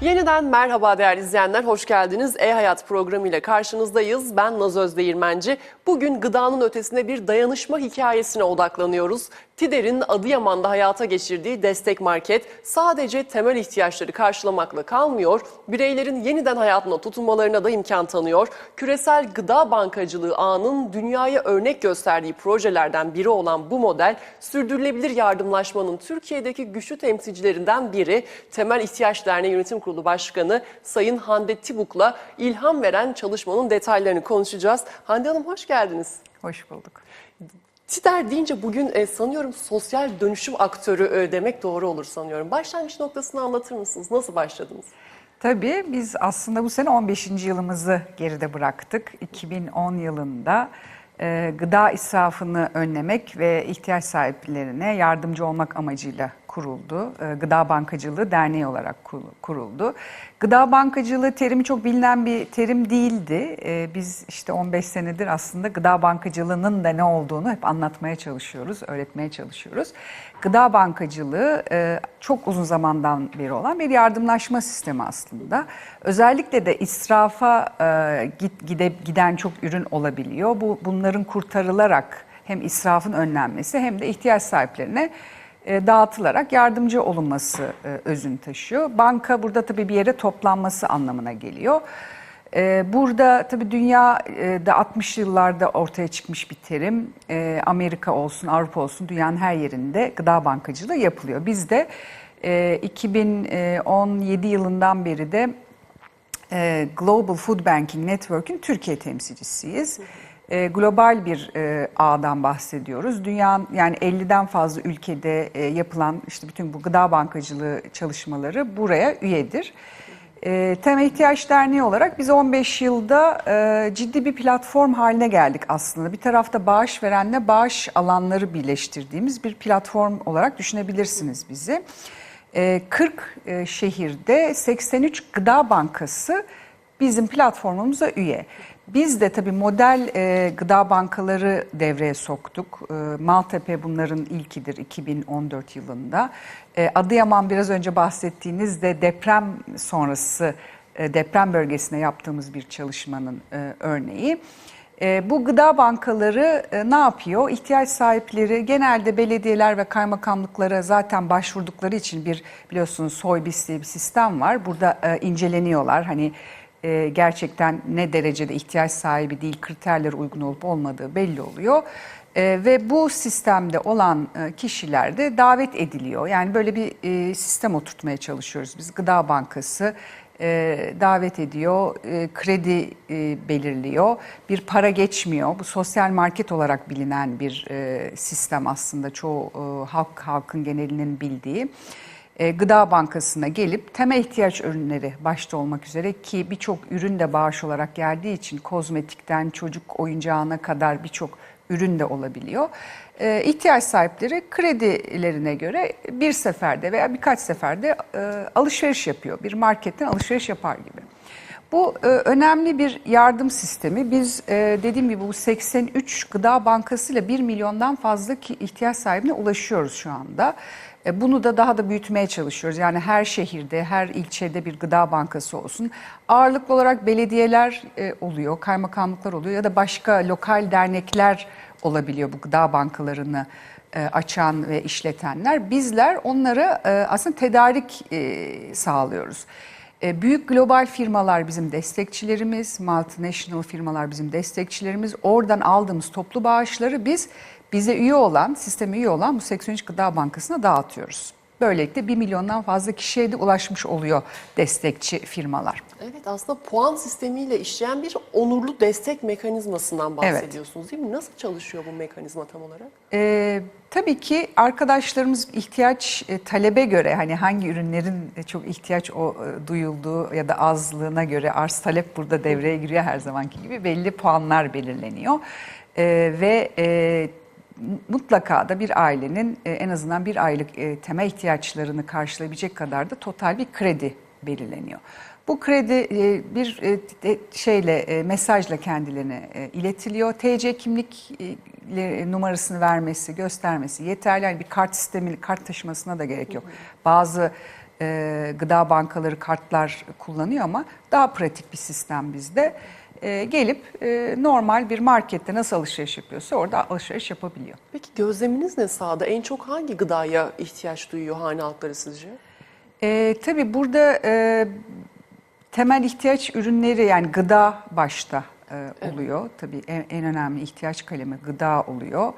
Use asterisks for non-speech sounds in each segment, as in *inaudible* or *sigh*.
Yeniden merhaba değerli izleyenler, hoş geldiniz. E-Hayat programıyla karşınızdayız. Ben Naz Özdeğirmenci. Bugün gıdanın ötesinde bir dayanışma hikayesine odaklanıyoruz. TİDER'in Adıyaman'da hayata geçirdiği destek market sadece temel ihtiyaçları karşılamakla kalmıyor, bireylerin yeniden hayatına tutunmalarına da imkan tanıyor. Küresel gıda bankacılığı ağının dünyaya örnek gösterdiği projelerden biri olan bu model, sürdürülebilir yardımlaşmanın Türkiye'deki güçlü temsilcilerinden biri, Temel İhtiyaç Derneği Yönetim Kurulu Başkanı Sayın Hande Tibuk'la ilham veren çalışmanın detaylarını konuşacağız. Hande Hanım hoş geldiniz. Hoş bulduk. TİDER deyince bugün e, sanıyorum sosyal dönüşüm aktörü e, demek doğru olur sanıyorum. Başlangıç noktasını anlatır mısınız? Nasıl başladınız? Tabii biz aslında bu sene 15. yılımızı geride bıraktık. 2010 yılında e, gıda israfını önlemek ve ihtiyaç sahiplerine yardımcı olmak amacıyla kuruldu. E, Gıda Bankacılığı Derneği olarak kur- kuruldu. Gıda bankacılığı terimi çok bilinen bir terim değildi. E, biz işte 15 senedir aslında gıda bankacılığının da ne olduğunu hep anlatmaya çalışıyoruz, öğretmeye çalışıyoruz. Gıda bankacılığı e, çok uzun zamandan beri olan bir yardımlaşma sistemi aslında. Özellikle de israfa e, gide, giden çok ürün olabiliyor. Bu bunların kurtarılarak hem israfın önlenmesi hem de ihtiyaç sahiplerine dağıtılarak yardımcı olunması e, özünü taşıyor. Banka burada tabii bir yere toplanması anlamına geliyor. E, Burada tabii dünyada 60 yıllarda ortaya çıkmış bir terim. E, Amerika olsun, Avrupa olsun dünyanın her yerinde gıda bankacılığı yapılıyor. Biz de e, 2017 yılından beri de e, Global Food Banking Network'ün Türkiye temsilcisiyiz. E, global bir e, ağdan bahsediyoruz. Dünyanın yani 50'den fazla ülkede e, yapılan işte bütün bu gıda bankacılığı çalışmaları buraya üyedir. E, Temel İhtiyaç Derneği olarak biz 15 yılda e, ciddi bir platform haline geldik aslında. Bir tarafta bağış verenle bağış alanları birleştirdiğimiz bir platform olarak düşünebilirsiniz bizi. E, 40 e, şehirde 83 gıda bankası bizim platformumuza üye. Biz de tabii model e, gıda bankaları devreye soktuk. E, Maltepe bunların ilkidir 2014 yılında. E, Adıyaman biraz önce bahsettiğiniz de deprem sonrası e, deprem bölgesine yaptığımız bir çalışmanın e, örneği. E, bu gıda bankaları e, ne yapıyor? İhtiyaç sahipleri genelde belediyeler ve kaymakamlıklara zaten başvurdukları için bir biliyorsunuz soybis diye bir sistem var. Burada e, inceleniyorlar. Hani e, gerçekten ne derecede ihtiyaç sahibi değil, kriterlere uygun olup olmadığı belli oluyor. E, ve bu sistemde olan e, kişiler de davet ediliyor. Yani böyle bir e, sistem oturtmaya çalışıyoruz biz. Gıda Bankası e, davet ediyor, e, kredi e, belirliyor, bir para geçmiyor. Bu sosyal market olarak bilinen bir e, sistem aslında çoğu e, halk halkın genelinin bildiği. E, Gıda Bankası'na gelip temel ihtiyaç ürünleri başta olmak üzere ki birçok ürün de bağış olarak geldiği için kozmetikten çocuk oyuncağına kadar birçok ürün de olabiliyor. E, ihtiyaç sahipleri kredilerine göre bir seferde veya birkaç seferde e, alışveriş yapıyor. Bir marketten alışveriş yapar gibi. Bu e, önemli bir yardım sistemi. Biz e, dediğim gibi bu 83 gıda bankası ile 1 milyondan fazla ki ihtiyaç sahibine ulaşıyoruz şu anda. E, bunu da daha da büyütmeye çalışıyoruz. Yani her şehirde, her ilçede bir gıda bankası olsun. Ağırlıklı olarak belediyeler e, oluyor, kaymakamlıklar oluyor ya da başka lokal dernekler olabiliyor bu gıda bankalarını e, açan ve işletenler. Bizler onlara aslında tedarik sağlıyoruz. Büyük global firmalar bizim destekçilerimiz, multinational firmalar bizim destekçilerimiz. Oradan aldığımız toplu bağışları biz bize üye olan, sisteme üye olan bu 83 Gıda Bankası'na dağıtıyoruz. Böylelikle 1 milyondan fazla kişiye de ulaşmış oluyor destekçi firmalar. Evet aslında puan sistemiyle işleyen bir onurlu destek mekanizmasından bahsediyorsunuz değil mi? Nasıl çalışıyor bu mekanizma tam olarak? Ee, tabii ki arkadaşlarımız ihtiyaç e, talebe göre hani hangi ürünlerin e, çok ihtiyaç o e, duyulduğu ya da azlığına göre arz talep burada devreye giriyor her zamanki gibi belli puanlar belirleniyor. Ee, ve e, mutlaka da bir ailenin e, en azından bir aylık e, temel ihtiyaçlarını karşılayabilecek kadar da total bir kredi belirleniyor. Bu kredi e, bir şeyle mesajla kendilerine iletiliyor. TC kimlik numarasını vermesi, göstermesi yeterli. Yani bir kart sistemi, kart taşımasına da gerek yok. Bazı gıda bankaları kartlar kullanıyor ama daha pratik bir sistem bizde. E, gelip e, normal bir markette nasıl alışveriş yapıyorsa orada alışveriş yapabiliyor. Peki gözleminiz ne sahada? En çok hangi gıdaya ihtiyaç duyuyor hane halkları sizce? E, tabii burada e, temel ihtiyaç ürünleri yani gıda başta e, oluyor. Tabii en, en önemli ihtiyaç kalemi gıda oluyor.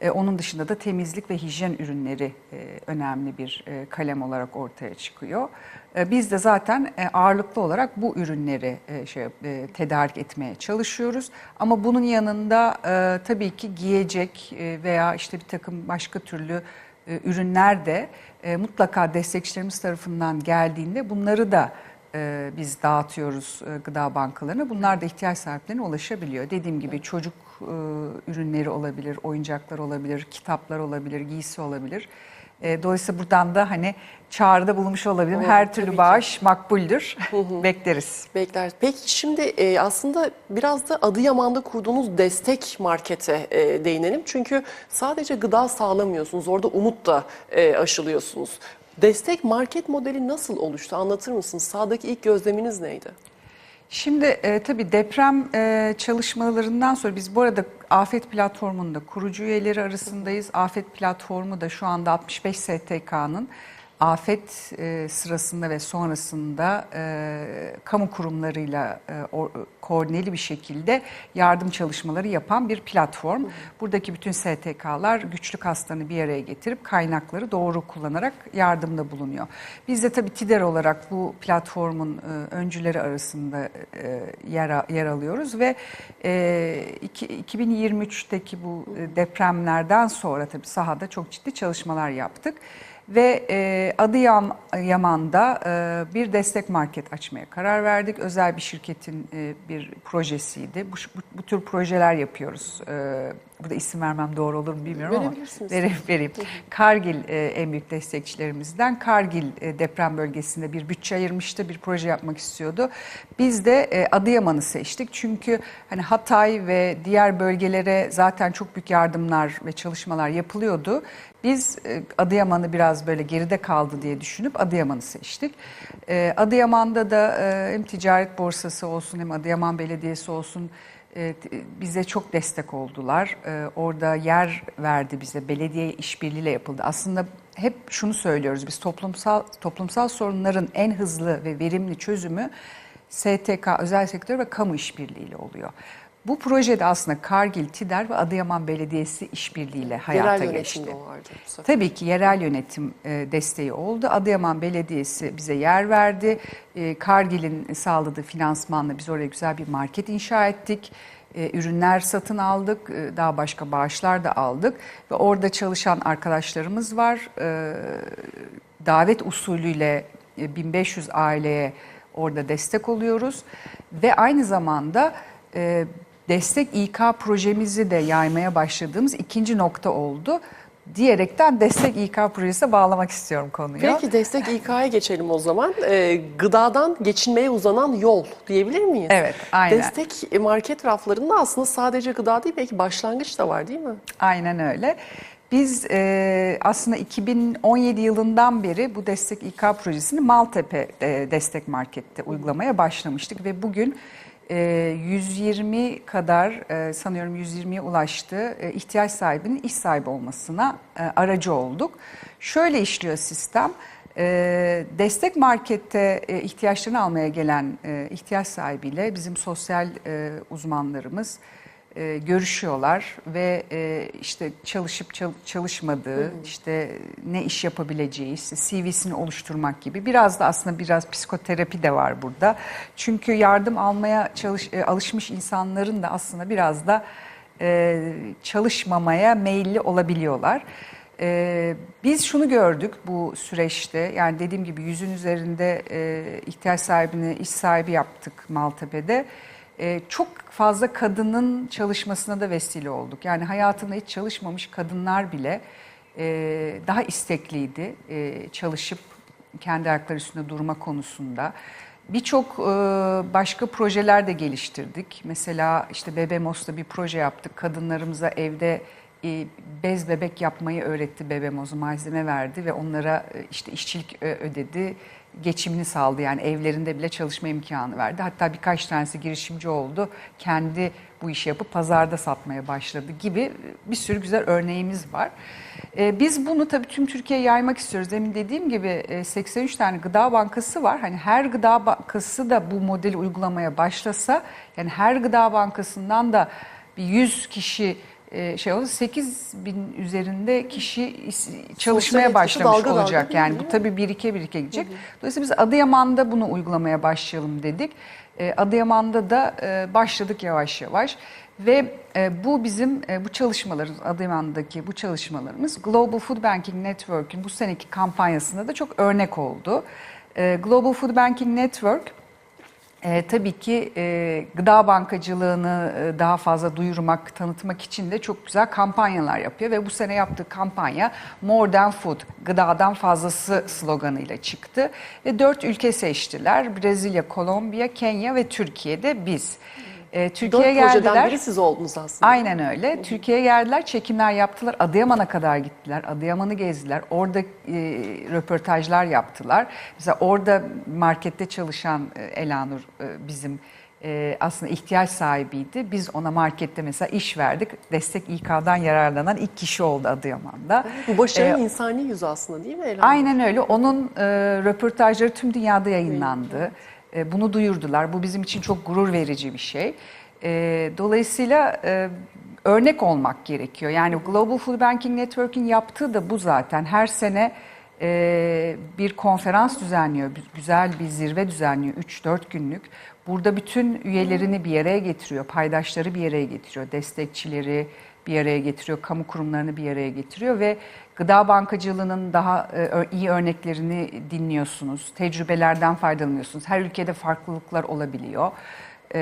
E, onun dışında da temizlik ve hijyen ürünleri e, önemli bir e, kalem olarak ortaya çıkıyor. E, biz de zaten e, ağırlıklı olarak bu ürünleri e, şey e, tedarik etmeye çalışıyoruz. Ama bunun yanında e, tabii ki giyecek e, veya işte bir takım başka türlü e, ürünler de e, mutlaka destekçilerimiz tarafından geldiğinde bunları da e, biz dağıtıyoruz e, gıda bankalarına. Bunlar da ihtiyaç sahiplerine ulaşabiliyor. Dediğim gibi çocuk e, ürünleri olabilir, oyuncaklar olabilir, kitaplar olabilir, giysi olabilir. E, dolayısıyla buradan da hani çağrıda bulunmuş olabilirim. Her türlü ki. bağış makbuldür. Bekleriz. Bekler. Peki şimdi e, aslında biraz da Adıyaman'da kurduğunuz destek markete e, değinelim. Çünkü sadece gıda sağlamıyorsunuz, orada umut da e, aşılıyorsunuz. Destek market modeli nasıl oluştu? Anlatır mısınız? Sağdaki ilk gözleminiz neydi? Şimdi e, tabii deprem e, çalışmalarından sonra biz bu arada Afet Platformu'nda kurucu üyeleri arasındayız. Afet Platformu da şu anda 65 STK'nın afet e, sırasında ve sonrasında e, kamu kurumlarıyla e, o, koordineli bir şekilde yardım çalışmaları yapan bir platform. Buradaki bütün STK'lar güçlük hastalarını bir araya getirip kaynakları doğru kullanarak yardımda bulunuyor. Biz de tabii TİDER olarak bu platformun e, öncüleri arasında e, yer, yer alıyoruz ve e, iki- 2023'teki bu e, depremlerden sonra tabii sahada çok ciddi çalışmalar yaptık. Ve e, Adıyaman'da e, bir destek market açmaya karar verdik. Özel bir şirketin e, bir projesiydi. Bu, bu, bu tür projeler yapıyoruz. E, burada isim vermem doğru olur mu bilmiyorum ama vereyim. vereyim. Kargil e, en büyük destekçilerimizden. Kargil e, deprem bölgesinde bir bütçe ayırmıştı, bir proje yapmak istiyordu. Biz de e, Adıyaman'ı seçtik. Çünkü hani Hatay ve diğer bölgelere zaten çok büyük yardımlar ve çalışmalar yapılıyordu. Biz e, Adıyaman'ı biraz böyle geride kaldı diye düşünüp Adıyaman'ı seçtik. E, Adıyaman'da da e, hem ticaret borsası olsun hem Adıyaman Belediyesi olsun bize çok destek oldular. E, Orada yer verdi bize. Belediye işbirliğiyle yapıldı. Aslında hep şunu söylüyoruz biz toplumsal toplumsal sorunların en hızlı ve verimli çözümü STK, özel sektör ve kamu işbirliğiyle oluyor. Bu projede aslında Kargil, TİDER ve Adıyaman Belediyesi işbirliğiyle hayata Yerel geçti. yönetimde o vardı. Tabii ki yerel yönetim e, desteği oldu. Adıyaman Belediyesi bize yer verdi. E, Kargil'in sağladığı finansmanla biz oraya güzel bir market inşa ettik. E, ürünler satın aldık. Daha başka bağışlar da aldık. Ve orada çalışan arkadaşlarımız var. Davet usulüyle e, 1500 aileye orada destek oluyoruz. Ve aynı zamanda destek İK projemizi de yaymaya başladığımız ikinci nokta oldu. Diyerekten destek İK projesine bağlamak istiyorum konuyu. Peki destek İK'ya geçelim o zaman. E, gıdadan geçinmeye uzanan yol diyebilir miyiz? Evet, aynen. Destek market raflarında aslında sadece gıda değil belki başlangıç da var değil mi? Aynen öyle. Biz e, aslında 2017 yılından beri bu Destek İK projesini Maltepe e, Destek Market'te uygulamaya başlamıştık ve bugün 120 kadar e, sanıyorum 120'ye ulaştı e, ihtiyaç sahibinin iş sahibi olmasına e, aracı olduk. Şöyle işliyor sistem. Destek markette ihtiyaçlarını almaya gelen ihtiyaç sahibiyle bizim sosyal uzmanlarımız e, görüşüyorlar ve e, işte çalışıp çal- çalışmadığı, işte ne iş yapabileceği, işte CV'sini oluşturmak gibi biraz da aslında biraz psikoterapi de var burada. Çünkü yardım almaya çalış, e, alışmış insanların da aslında biraz da e, çalışmamaya meyilli olabiliyorlar. Ee, biz şunu gördük bu süreçte yani dediğim gibi yüzün üzerinde e, ihtiyaç sahibini iş sahibi yaptık Maltepe'de. Ee, çok fazla kadının çalışmasına da vesile olduk. Yani hayatında hiç çalışmamış kadınlar bile e, daha istekliydi e, çalışıp kendi ayakları üstünde durma konusunda. Birçok e, başka projeler de geliştirdik. Mesela işte Bebemos'ta bir proje yaptık. Kadınlarımıza evde e, bez bebek yapmayı öğretti bebemozu malzeme verdi ve onlara e, işte işçilik e, ödedi geçimini sağladı yani evlerinde bile çalışma imkanı verdi. Hatta birkaç tanesi girişimci oldu. Kendi bu işi yapıp pazarda satmaya başladı gibi bir sürü güzel örneğimiz var. Ee, Biz bunu tabii tüm Türkiye'ye yaymak istiyoruz. Demin dediğim gibi e, 83 tane gıda bankası var. Hani her gıda bankası da bu modeli uygulamaya başlasa yani her gıda bankasından da bir 100 kişi e, şey oldu 8 bin üzerinde kişi çalışmaya başlamış olacak. Yani bu tabii birike birike gidecek. Dolayısıyla biz Adıyaman'da bunu uygulamaya başlayalım dedik. E, Adıyaman'da da e, başladık yavaş yavaş. Ve e, bu bizim e, bu çalışmalarımız, Adıyaman'daki bu çalışmalarımız Global Food Banking Network'ün bu seneki kampanyasında da çok örnek oldu. E, Global Food Banking Network e, tabii ki e, gıda bankacılığını e, daha fazla duyurmak, tanıtmak için de çok güzel kampanyalar yapıyor ve bu sene yaptığı kampanya More Than Food, gıdadan fazlası sloganıyla çıktı ve dört ülke seçtiler. Brezilya, Kolombiya, Kenya ve Türkiye'de biz. E, Dört Türkiye'ye projeden geldiler. biri siz oldunuz aslında. Aynen öyle. Türkiye'ye geldiler, çekimler yaptılar. Adıyaman'a kadar gittiler. Adıyaman'ı gezdiler. Orada e, röportajlar yaptılar. Mesela orada markette çalışan e, Elanur e, bizim e, aslında ihtiyaç sahibiydi. Biz ona markette mesela iş verdik. Destek İK'dan yararlanan ilk kişi oldu Adıyaman'da. Bu başarının Ee, insani yüzü aslında değil mi Ela? Aynen öyle. Onun e, röportajları tüm dünyada yayınlandı. E, bunu duyurdular. Bu bizim için çok gurur verici bir şey. E, dolayısıyla e, örnek olmak gerekiyor. Yani Global Food Banking Network'in yaptığı da bu zaten. Her sene bir konferans düzenliyor. Güzel bir zirve düzenliyor. 3-4 günlük. Burada bütün üyelerini bir araya getiriyor. Paydaşları bir araya getiriyor. Destekçileri, bir araya getiriyor, kamu kurumlarını bir araya getiriyor ve gıda bankacılığının daha e, iyi örneklerini dinliyorsunuz, tecrübelerden faydalanıyorsunuz. Her ülkede farklılıklar olabiliyor E,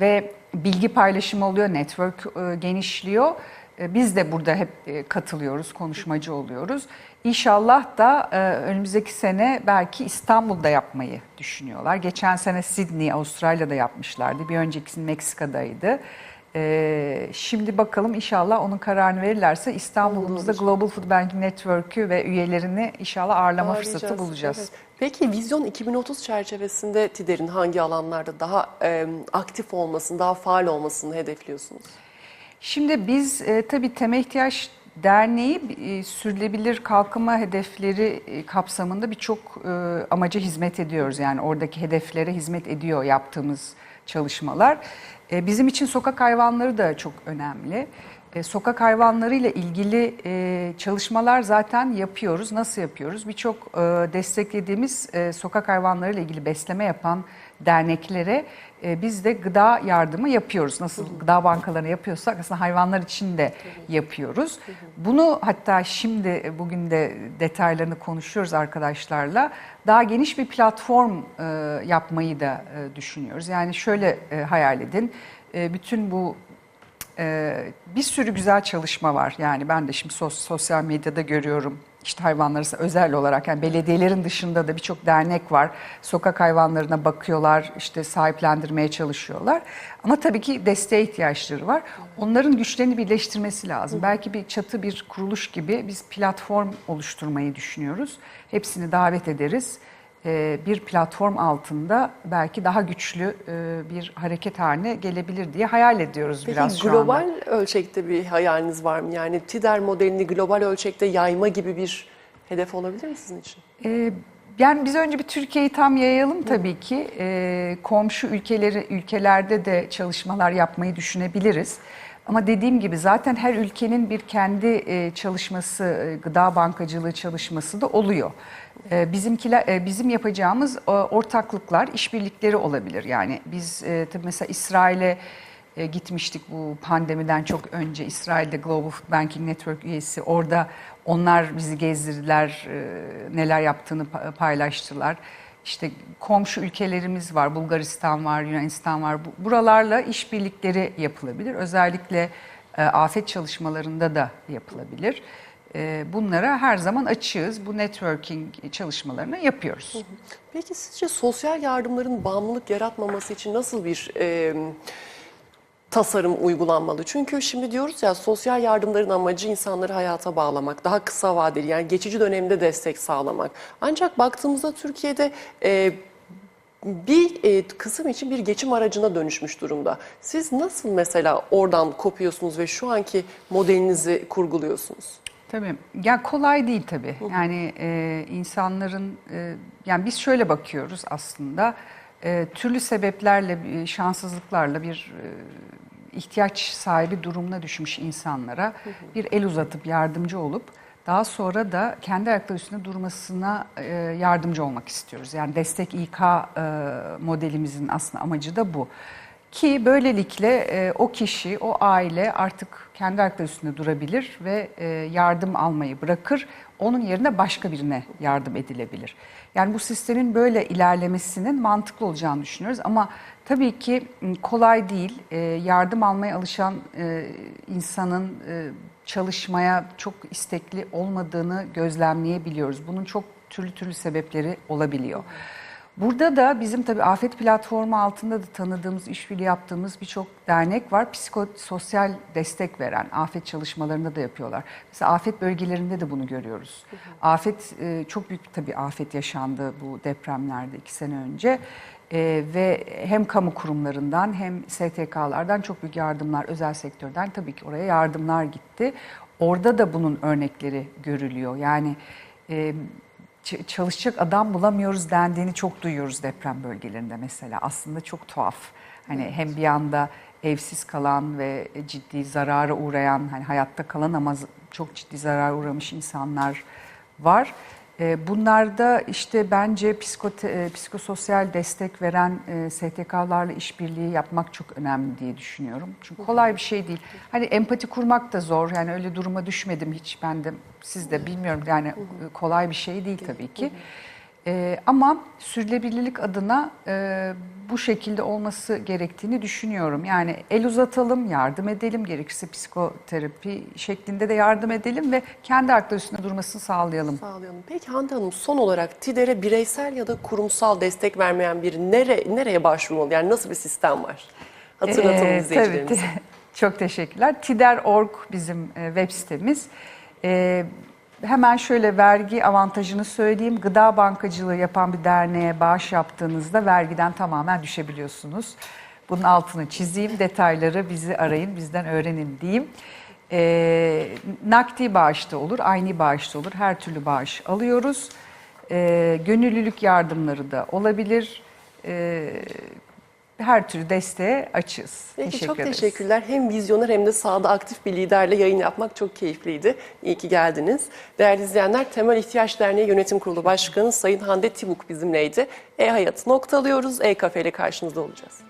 ve bilgi paylaşımı oluyor, network e, genişliyor. Biz de burada hep katılıyoruz, konuşmacı oluyoruz. İnşallah da önümüzdeki sene belki İstanbul'da yapmayı düşünüyorlar. Geçen sene Sydney, Avustralya'da yapmışlardı. Bir öncekisi Meksika'daydı. Ee, şimdi bakalım inşallah onun kararını verirlerse İstanbul'umuzda Global Food Banking Network'ü ve üyelerini inşallah ağırlama fırsatı Ağırlayacağız, bulacağız. evet. Peki Vizyon 2030 çerçevesinde TİDER'in hangi alanlarda daha e, aktif olmasını, daha faal olmasını hedefliyorsunuz? Şimdi biz e, tabii Temel İhtiyaç Derneği e, sürdürülebilir kalkınma hedefleri e, kapsamında birçok e, amaca hizmet ediyoruz. Yani oradaki hedeflere hizmet ediyor yaptığımız çalışmalar. E, bizim için sokak hayvanları da çok önemli. E, sokak hayvanlarıyla ilgili e, çalışmalar zaten yapıyoruz. Nasıl yapıyoruz? Birçok e, desteklediğimiz e, sokak hayvanlarıyla ilgili besleme yapan derneklere e, biz de gıda yardımı yapıyoruz. Nasıl gıda bankalarına yapıyorsak aslında hayvanlar için de yapıyoruz. Bunu hatta şimdi e, bugün de detaylarını konuşuyoruz arkadaşlarla. Daha geniş bir platform yapmayı da düşünüyoruz. Yani şöyle hayal edin. Bütün bu ee, bir sürü güzel çalışma var. Yani ben de şimdi sos- sosyal medyada görüyorum. İşte hayvanları özel olarak yani belediyelerin dışında da birçok dernek var. Sokak hayvanlarına bakıyorlar, işte sahiplendirmeye çalışıyorlar. Ama tabii ki desteğe ihtiyaçları var. Onların güçlerini birleştirmesi lazım. Belki bir çatı bir kuruluş gibi biz platform oluşturmayı düşünüyoruz. Hepsini davet ederiz bir platform altında belki daha güçlü e, bir hareket haline gelebilir diye hayal ediyoruz Peki biraz şu global anda. ölçekte bir hayaliniz var mı? Yani TİDER modelini global ölçekte yayma gibi bir hedef olabilir mi sizin için? E, yani biz önce bir Türkiye'yi tam yayalım tabii ki. E, komşu ülkeleri ülkelerde de çalışmalar yapmayı düşünebiliriz. Ama dediğim gibi zaten her ülkenin bir kendi e, çalışması, e, gıda bankacılığı çalışması da oluyor. E, Bizimkiler, bizim yapacağımız ortaklıklar, işbirlikleri olabilir. Yani biz tabii mesela İsrail'e gitmiştik bu pandemiden çok önce İsrail'de Global Food Banking Network üyesi. Orada onlar bizi gezdirdiler, neler yaptığını pa- paylaştılar. İşte komşu ülkelerimiz var, Bulgaristan var, Yunanistan var. Bu- Buralarla işbirlikleri yapılabilir. Özellikle e, afet çalışmalarında da yapılabilir. E, Bunlara her zaman açığız. Bu networking çalışmalarını yapıyoruz. Peki sizce sosyal yardımların bağımlılık yaratmaması için nasıl bir e, tasarım uygulanmalı? Çünkü şimdi diyoruz ya sosyal yardımların amacı insanları hayata bağlamak, daha kısa vadeli yani geçici dönemde destek sağlamak. Ancak baktığımızda Türkiye'de e, bir e, kısım için bir geçim aracına dönüşmüş durumda. Siz nasıl mesela oradan kopuyorsunuz ve şu anki modelinizi kurguluyorsunuz? Tabii. Ya kolay değil tabii. Yani e, insanların e, yani biz şöyle bakıyoruz aslında. E, türlü sebeplerle, e, şanssızlıklarla bir e, ihtiyaç sahibi durumuna düşmüş insanlara bir el uzatıp yardımcı olup daha sonra da kendi ayakları üstünde durmasına e, yardımcı olmak istiyoruz. Yani destek İK e, modelimizin aslında amacı da bu. Ki böylelikle e, o kişi, o aile artık kendi ayakları üstünde durabilir ve e, yardım almayı bırakır. Onun yerine başka birine yardım edilebilir. Yani bu sistemin böyle ilerlemesinin mantıklı olacağını düşünüyoruz. Ama tabii ki m, kolay değil. E, yardım almaya alışan e, insanın e, çalışmaya çok istekli olmadığını gözlemleyebiliyoruz. Bunun çok türlü türlü sebepleri olabiliyor. Burada da bizim tabii afet platformu altında da tanıdığımız, işbirliği yaptığımız birçok dernek var. Psikososyal destek veren, afet çalışmalarında da yapıyorlar. Mesela afet bölgelerinde de bunu görüyoruz. Afet, e, çok büyük tabii afet yaşandı bu depremlerde iki sene önce. E, ve hem kamu kurumlarından hem STK'lardan çok büyük yardımlar, özel sektörden tabii ki oraya yardımlar gitti. Orada da bunun örnekleri görülüyor. Yani e, çalışacak adam bulamıyoruz dendiğini çok duyuyoruz deprem bölgelerinde mesela. Aslında çok tuhaf. Hani hem bir anda evsiz kalan ve ciddi zarara uğrayan, hani hayatta kalan ama çok ciddi zarara uğramış insanlar var. E, Bunlarda işte bence psikote, e, psikososyal destek veren e, STK'larla işbirliği yapmak çok önemli diye düşünüyorum. Çünkü kolay bir şey değil. Hani empati kurmak da zor. Yani öyle duruma düşmedim hiç ben de siz de bilmiyorum yani kolay bir şey değil tabii ki. E, ama sürdürülebilirlik adına e, bu şekilde olması gerektiğini düşünüyorum. Yani el uzatalım, yardım edelim, gerekirse psikoterapi şeklinde de yardım edelim ve kendi ayakları üstünde durmasını sağlayalım. Sağlayalım. Peki Hande Hanım son olarak TİDER'e bireysel ya da kurumsal destek vermeyen biri nere, nereye başvurmalı? Yani nasıl bir sistem var? Hatırlatalım Ee, izleyicilerimize. tabii, *laughs* çok teşekkürler. Tider.org bizim e, web sitemiz. Ee, hemen şöyle vergi avantajını söyleyeyim. Gıda bankacılığı yapan bir derneğe bağış yaptığınızda vergiden tamamen düşebiliyorsunuz. Bunun altını çizeyim. Detayları bizi arayın, bizden öğrenin diyeyim. Ee, nakdi bağış da olur, aynı bağış da olur. Her türlü bağış alıyoruz. Ee, gönüllülük yardımları da olabilir. Ee, her türlü desteğe açığız. Peki Teşekkür çok ederiz. teşekkürler. Hem vizyoner hem de sahada aktif bir liderle yayın yapmak çok keyifliydi. İyi ki geldiniz. Değerli izleyenler Temel İhtiyaç Derneği Yönetim Kurulu Başkanı Sayın Hande Tibuk bizimleydi. E-Hayat'ı noktalıyoruz. E-Kafe ile karşınızda olacağız.